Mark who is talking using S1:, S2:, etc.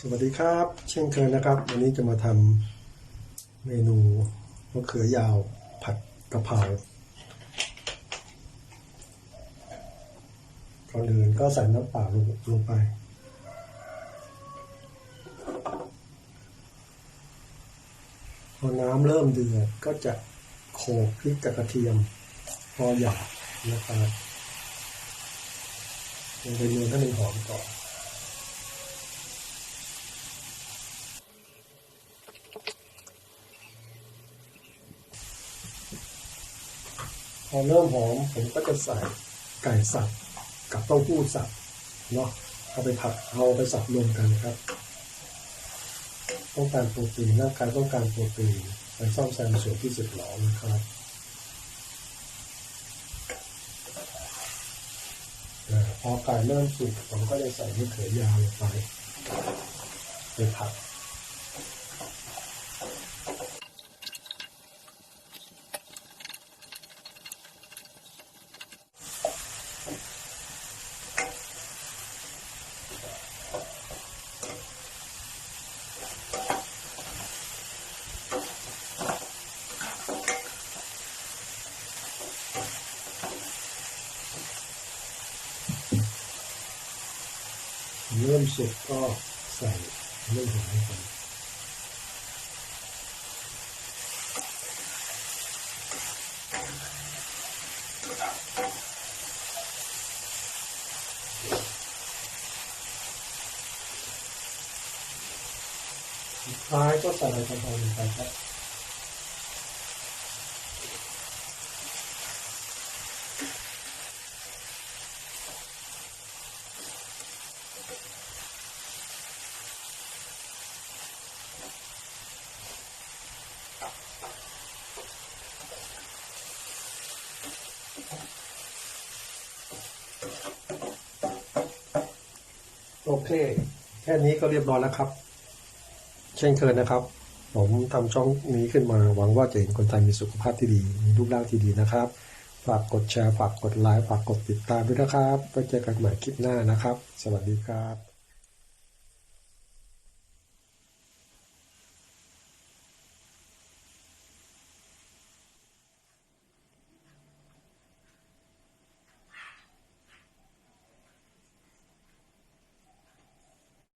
S1: สวัสดีครับ เช่นเคยนะครับ วันนี้จะมาทำเมนูมะเขือยาวผัดกะเพราก่อนอื่นก็ใส่น้ำเปล่าลงลงไป พอน้ำเริ่มเดือดก็จะโขลกพริกกับกระเทียม พอหยาบนะครับลงไปนวลให้มันหอมก่อน อเริ่มหอมผมก็จะใส่ไก่สับกับเต้าหู้สับเนาะเอาไปผัดเอาไปสับรวมกันครับ ต้องการโปรตีนร่างกายต้องการโปรตีนไปซ่อมแซมส่วนที่สึกหรอนะครับพอไก่เริ่มสุกผมก็จะใส่มะเขือยาวลงไปไปผัด เริ่มสุกก็ใส่เรื่องหัวให้กันสุดท้ายก็ใส่ใบกะเพราลงไปครับ โอเค แค่นี้ก็เรียบร้อยแล้วครับ เช่นเคยนะครับ ผมทำช่องนี้ขึ้นมาหวังว่าจะเห็นคนไทยมีสุขภาพที่ดี มีรูปร่างที่ดีนะครับ ฝากกดแชร์ ฝากกดไลค์ ฝากกดติดตามด้วยนะครับไว้เจอกันใหม่คลิปหน้านะครับ สวัสดีครับ